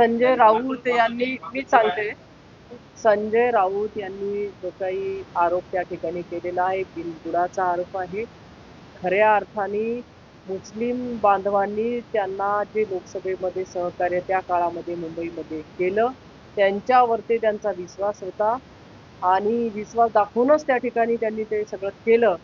संजय राऊत यांनी मी सांगते. संजय राऊत यांनी जो काही आरोप त्या ठिकाणी केलेला आहे बिनबुडाचा आरोप आहे. खऱ्या अर्थाने मुस्लिम बांधवांनी त्यांना जे लोकसभेमध्ये सहकार्य त्या काळामध्ये मुंबईमध्ये केलं त्यांच्यावरती त्यांचा विश्वास होता. आणि विश्वास दाखवूनच त्या ठिकाणी त्यांनी ते सगळं केलं.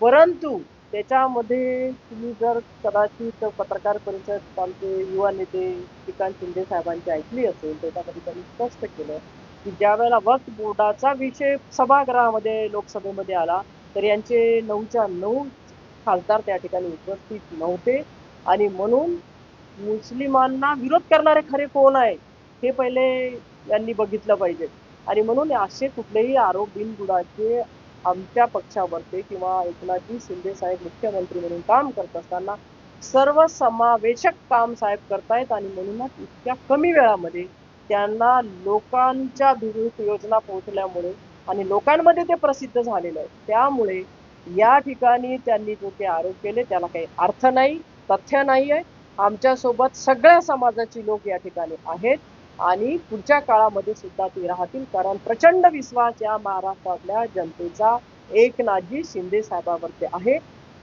परंतु त्याच्यामध्ये तुम्ही जर कदाचित पत्रकार परिषद आमचे युवा नेते श्रीकांत शिंदे साहेबांची ऐकली असेल त्याच्यामध्ये त्यांनी स्पष्ट केलं की ज्या वेळेला वक्फ बोर्डाचा विषय सभागृहामध्ये लोकसभेमध्ये आला तर यांचे नऊच्या नऊ खासदार त्या ठिकाणी उपस्थित नव्हते. आणि म्हणून मुस्लिमांना विरोध करणारे खरे कोण आहे हे पहिले यांनी बघितलं पाहिजे. आणि म्हणून असे कुठलेही आरोप बिनबुडाचे आमच्या पक्षावरती किंवा एकनाथजी शिंदे साहेब मुख्यमंत्री म्हणून काम करत असताना सर्व समावेशक काम साहेब करतायत आणि म्हणूनच इतक्या कमी वेळामध्ये त्यांना लोकांच्या विरुद्ध योजना पोहोचल्यामुळे आणि लोकांमध्ये ते प्रसिद्ध झालेलं आहे. त्यामुळे या ठिकाणी त्यांनी जो काही आरोप केले त्याला काही अर्थ नाही तथ्य नाही आहे आमच्यासोबत सगळ्या समाजाची लोक या ठिकाणी आहेत. आणि पुढच्या काळामध्ये सुद्धा ते राहतील. कारण प्रचंड विश्वास या महाराष्ट्रातल्या जनतेचा एकनाथजी शिंदे साहेबावरती आहे.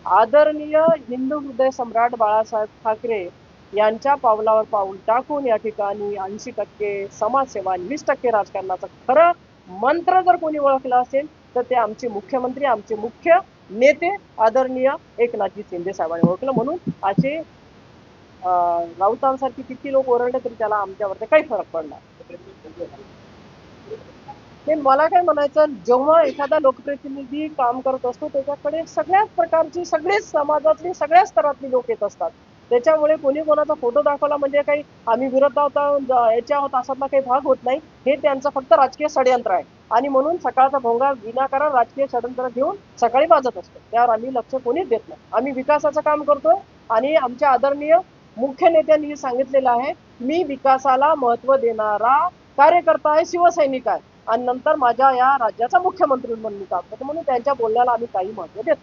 आदरणीय हिंदू हृदय सम्राट बाळासाहेब ठाकरे यांच्या पावलावर पाऊल टाकून या ठिकाणी ऐंशी टक्के समाजसेवा आणि वीस टक्के राजकारणाचा खरं मंत्र जर कोणी ओळखलं असेल तर ते आमचे मुख्यमंत्री आमचे मुख्य नेते आदरणीय एकनाथजी शिंदे साहेबांनी ओळखलं. म्हणून असे राऊतांसारखी किती लोक ओरडले तरी त्याला आमच्यावरती काही फरक पडला ते मला काय म्हणायचं जेव्हा एखादा लोकप्रतिनिधी काम करत असतो त्याच्याकडे सगळ्याच प्रकारची सगळेच समाजातली सगळ्या स्तरातली लोक येत असतात. त्याच्यामुळे कोणी कोणाचा फोटो दाखवला म्हणजे काही आम्ही विरोध आहोत याच्या आहोत असातला काही भाग होत नाही. हे त्यांचं फक्त राजकीय षडयंत्र आहे. आणि म्हणून सकाळचा भोंगा विनाकारण राजकीय षडयंत्र घेऊन सकाळी वाजत असतो. त्यावर आम्ही लक्ष कोणीच देत नाही. आम्ही विकासाचं काम करतोय आणि आमच्या आदरणीय मुख्य नेत्यांनी सांगितलेलं आहे मी विकासाला महत्त्व देणारा कार्यकर्ता आहे शिवसैनिक आहे. आणि नंतर माझ्या या राज्याचा मुख्यमंत्री म्हणून मी काम करतो. म्हणून त्यांच्या बोलण्याला आम्ही काही महत्त्व देत